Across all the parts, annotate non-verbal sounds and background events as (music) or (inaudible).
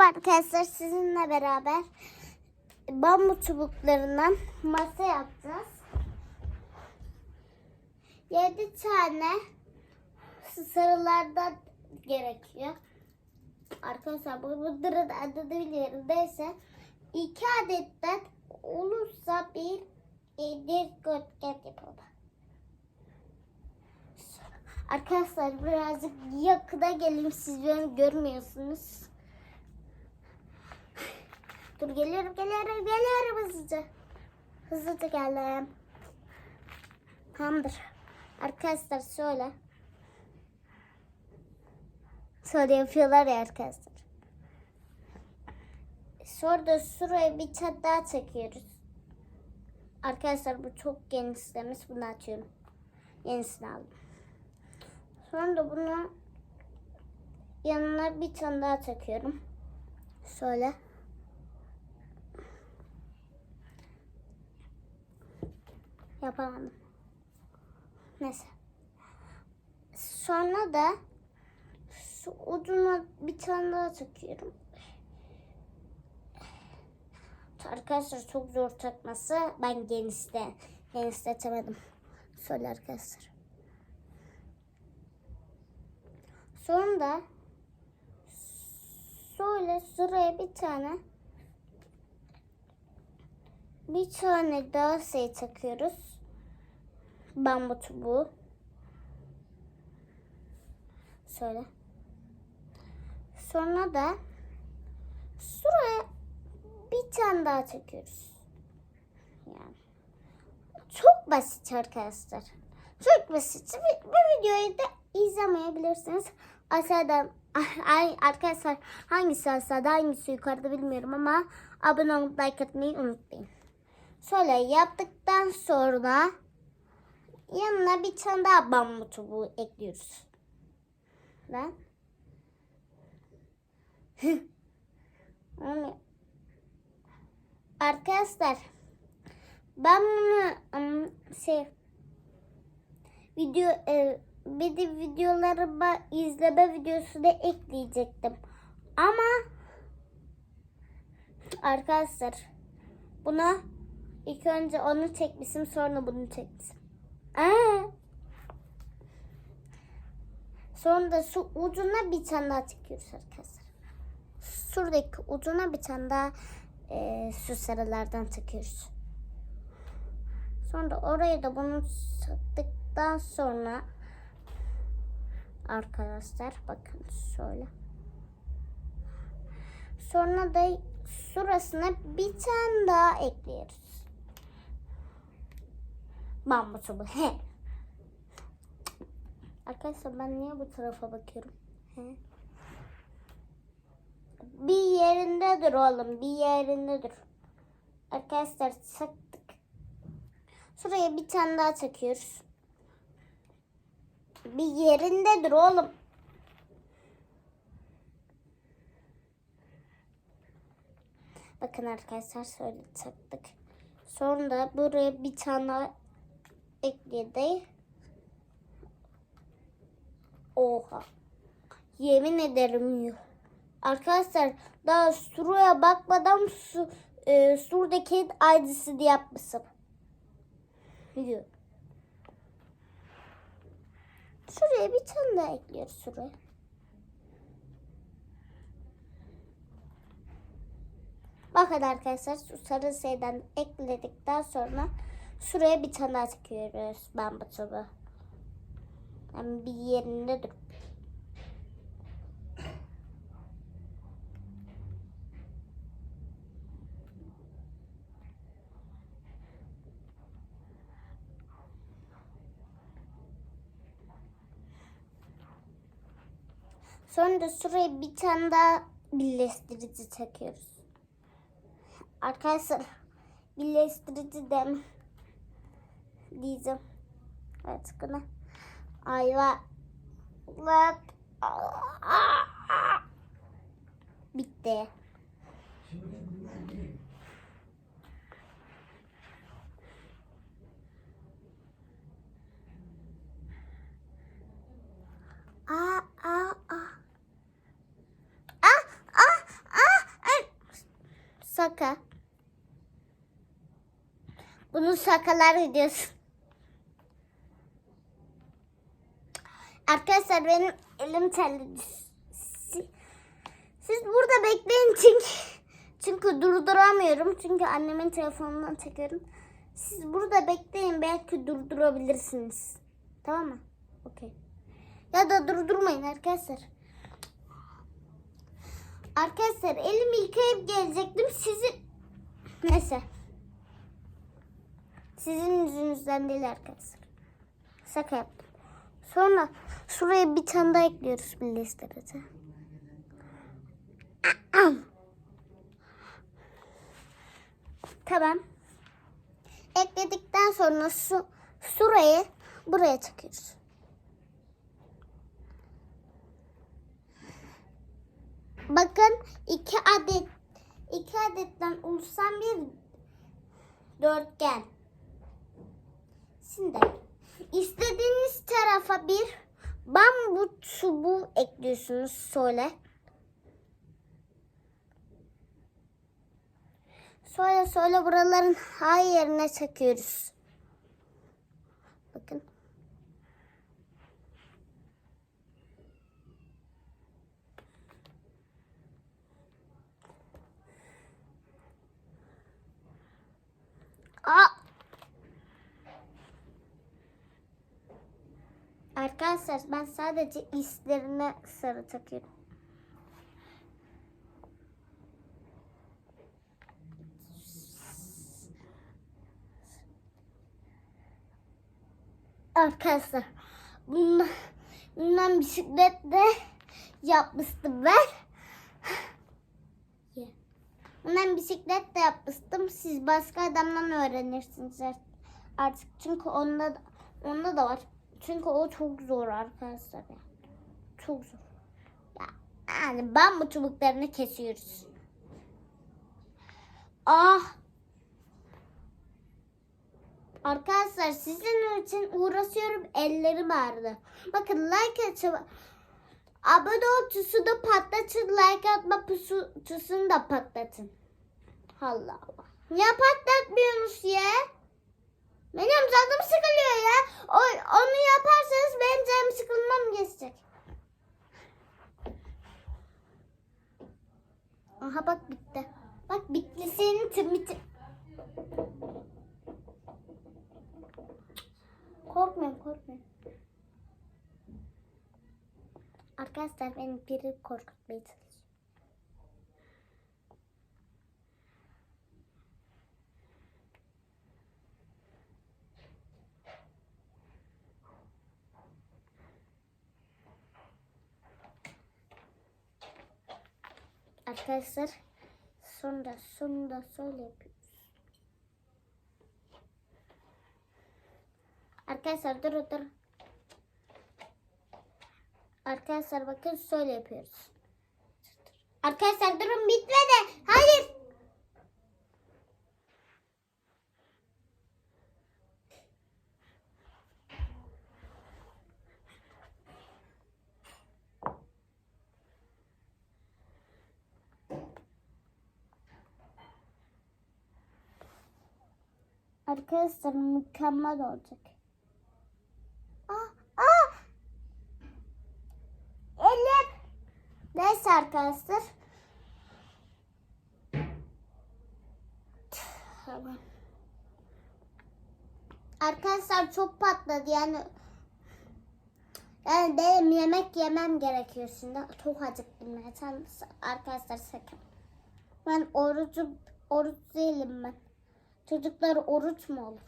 Arkadaşlar sizinle beraber bambu çubuklarından masa yapacağız. 7 tane sarılardan gerekiyor. Arkadaşlar bu bu dırın adı yerindeyse 2 adetten olursa bir bir götgen yapalım. Arkadaşlar birazcık yakına gelin siz beni görmüyorsunuz. Dur geliyorum geliyorum geliyorum hızlıca. Hızlıca geldim. Tamamdır. Arkadaşlar şöyle. Şöyle yapıyorlar ya arkadaşlar. Sonra da şuraya bir çat daha çekiyoruz. Arkadaşlar bu çok genişlemiş. Bunu açıyorum. Yenisini aldım. Sonra da bunu yanına bir tane daha çekiyorum. Şöyle. Yapamadım. Neyse. Sonra da şu ucuna bir tane daha takıyorum. Arkadaşlar çok zor takması. Ben genişte, genişletemedim. Şöyle arkadaşlar. Sonra da şöyle şuraya bir tane bir tane daha şey takıyoruz. Bambu çubuğu. Şöyle. Sonra da şuraya bir tane daha çekiyoruz. Yani çok basit arkadaşlar. Çok basit. Bu, bu videoyu da izlemeyebilirsiniz. Aşağıdan (laughs) ay, arkadaşlar hangisi aşağıda hangisi yukarıda bilmiyorum ama abone olup like atmayı unutmayın. Şöyle yaptıktan sonra yanına bir tane daha bambu çubuğu ekliyoruz. Ben (laughs) Arkadaşlar ben bunu şey video e, bir de videolarıma izleme videosu da ekleyecektim. Ama arkadaşlar buna ilk önce onu çekmişim sonra bunu çekmişim. Aa. Sonra da şu ucuna bir tane daha çekiyoruz arkadaşlar. Şuradaki ucuna bir tane daha e, şu sarılardan çekiyoruz. Sonra oraya da bunu sıktıktan sonra arkadaşlar bakın şöyle. Sonra da şurasına bir tane daha ekliyoruz. Bambu çubuğu. He. Arkadaşlar ben niye bu tarafa bakıyorum? He. Bir yerinde dur oğlum. Bir yerinde dur. Arkadaşlar sıktık. Şuraya bir tane daha çekiyoruz. Bir yerinde dur oğlum. Bakın arkadaşlar şöyle çaktık. Sonra buraya bir tane daha ekledik. Oha. Yemin ederim yuh. Arkadaşlar daha şuraya bakmadan su, e, surdaki aydısını yapmışım. Yuh. Şuraya bir tane daha ekliyoruz şuraya. Bakın arkadaşlar sarı şeyden ekledikten sonra şuraya bir tane çekiyoruz bambu çubuğu. Yani bir yerinde dur. Sonra da şuraya bir tane daha birleştirici takıyoruz. Arkadaşlar birleştirici dem diyeceğim. Evet bunu ayva bitti. Aa, aa, aa. Ah, ah, ah. şaka. Bunun şakalar videosu. Arkadaşlar benim elim terledi. Si- Siz burada bekleyin çünkü çünkü durduramıyorum. Çünkü annemin telefonundan çekiyorum. Siz burada bekleyin belki durdurabilirsiniz. Tamam mı? Okey. Ya da durdurmayın arkadaşlar. Arkadaşlar elimi yıkayıp gelecektim. Sizi neyse. Sizin yüzünüzden değil arkadaşlar. Şaka yaptım. Sonra şuraya bir tane daha ekliyoruz birleştirici. (clears throat) Tamam. Ekledikten sonra su, şurayı buraya takıyoruz. Bakın iki adet iki adetten oluşan bir dörtgen. Şimdi istediğiniz tarafa bir bambu ekliyorsunuz şöyle. Şöyle şöyle buraların her yerine çekiyoruz. Bakın. Aa! Arkadaşlar ben sadece islerine sarı takıyorum. Arkadaşlar bundan, bundan bisiklet de yapmıştım ben. Bundan bisiklet de yapmıştım. Siz başka adamdan öğrenirsiniz artık. Çünkü onda da, onda da var. Çünkü o çok zor arkadaşlar. Çok zor. Ya, yani bambu çubuklarını kesiyoruz. Ah Arkadaşlar sizin için uğraşıyorum ellerim ağrıdı. Bakın like açıp abone ol tuşunu patlatın. Like atma tuşunu da patlatın. Allah Allah. Ya patlatmıyorsunuz ya? Benim canım sıkılıyor ya. O, onu yaparsanız benim canım sıkılmam geçecek. Aha bak bitti. Bak bitti senin tümiti. Korkmayın korkmayın. Arkadaşlar beni biri korkutmaya Arkadaşlar sonra sonunda şöyle yapıyoruz. Arkadaşlar dur dur. Arkadaşlar bakın şöyle yapıyoruz. Arkadaşlar durun bitmedi. Hayır. Arkadaşlar mükemmel olacak. Aa, aa! Elim. Neyse arkadaşlar. Tamam. Arkadaşlar çok patladı yani. Yani benim yemek yemem gerekiyor şimdi. Çok acıktım ben. Sen, arkadaşlar sakın. Ben orucu, oruç değilim ben. Çocuklar oruç mu olur?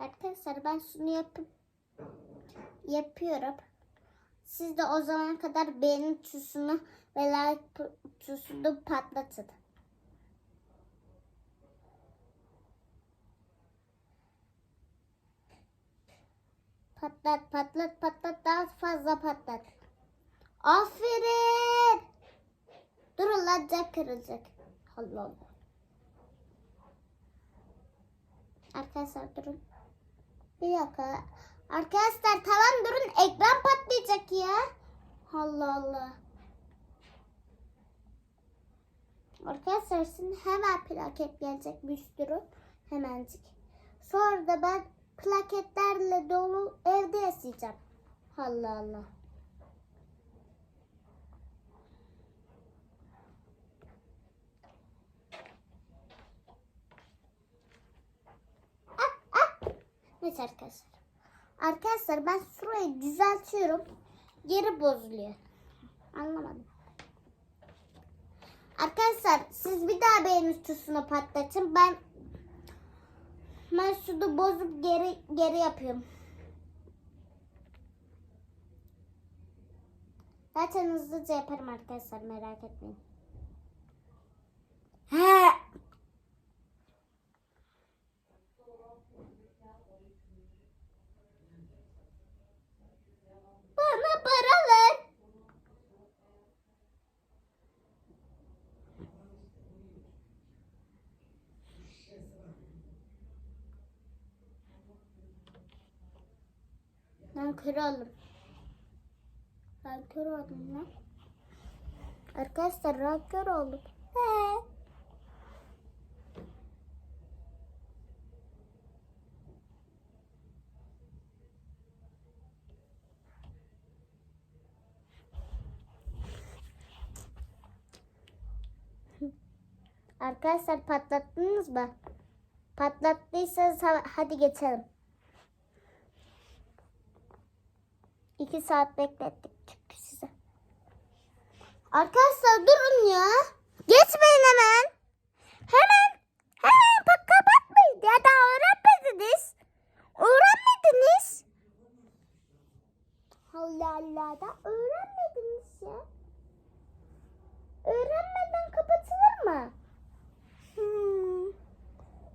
Arkadaşlar ben şunu yapıp yapıyorum. Siz de o zamana kadar beğeni tuşunu ve like tuşunu patlatın. Patlat patlat patlat daha fazla patlat. Aferin. Durun lan cam kırılacak. Allah Allah. Arkadaşlar durun. Bir dakika. Arkadaşlar tamam durun ekran patlayacak ya. Allah Allah. Arkadaşlar şimdi hemen plaket gelecek bir sürü. Hemencik. Sonra da ben plaketlerle dolu evde yaşayacağım. Allah Allah. Ah, ah. Neyse arkadaşlar. Arkadaşlar ben şurayı düzeltiyorum. Geri bozuluyor. Anlamadım. Arkadaşlar siz bir daha beğeni tuşuna patlatın. Ben ben şunu bozup geri geri yapıyorum. Zaten hızlıca yaparım arkadaşlar merak etmeyin. Ben kör oldum. Ben kör oldum lan. Arkadaşlar ben kör oldum. He. Arkadaşlar patlattınız mı? Patlattıysanız ha- hadi geçelim. İki saat beklettik çünkü size. Arkadaşlar durun ya. Geçmeyin. Hemen. Hemen bak kapatmayın. Ya daha öğrenmediniz. Öğrenmediniz. Allah Allah da öğrenmediniz ya. Öğrenmeden kapatılır mı? Hmm.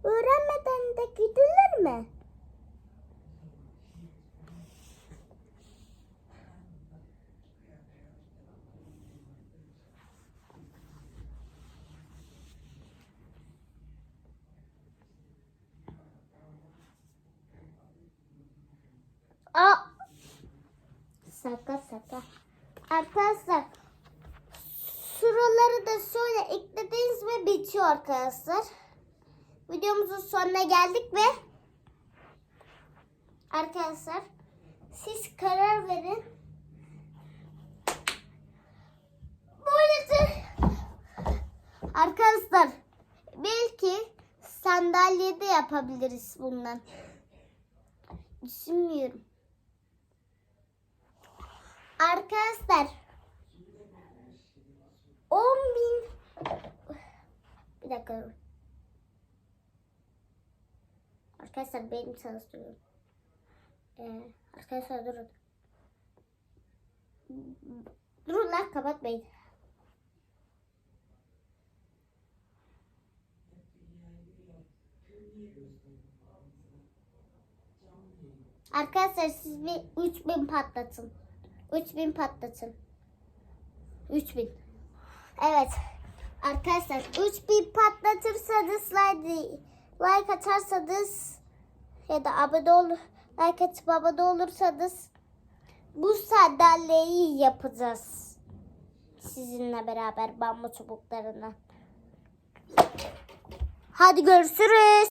Öğrenmeden de gidilir mi? Aa. Saka saka. Arkadaşlar şuraları da şöyle eklediniz ve bitiyor arkadaşlar. Videomuzun sonuna geldik ve arkadaşlar siz karar verin. Böylece arkadaşlar belki sandalyede yapabiliriz bundan. Düşünmüyorum. Arkadaşlar 10 bin bir dakika. Arkadaşlar benim çalıştırıyorum. Ee, arkadaşlar durun. Durun lan kapatmayın. Arkadaşlar siz bir 3000 patlatın. 3000 patlatın. 3000. Evet. Arkadaşlar 3000 patlatırsanız like, like atarsanız ya da abone ol like atıp abone olursanız bu sandalyeyi yapacağız. Sizinle beraber bambu çubuklarını. Hadi görüşürüz.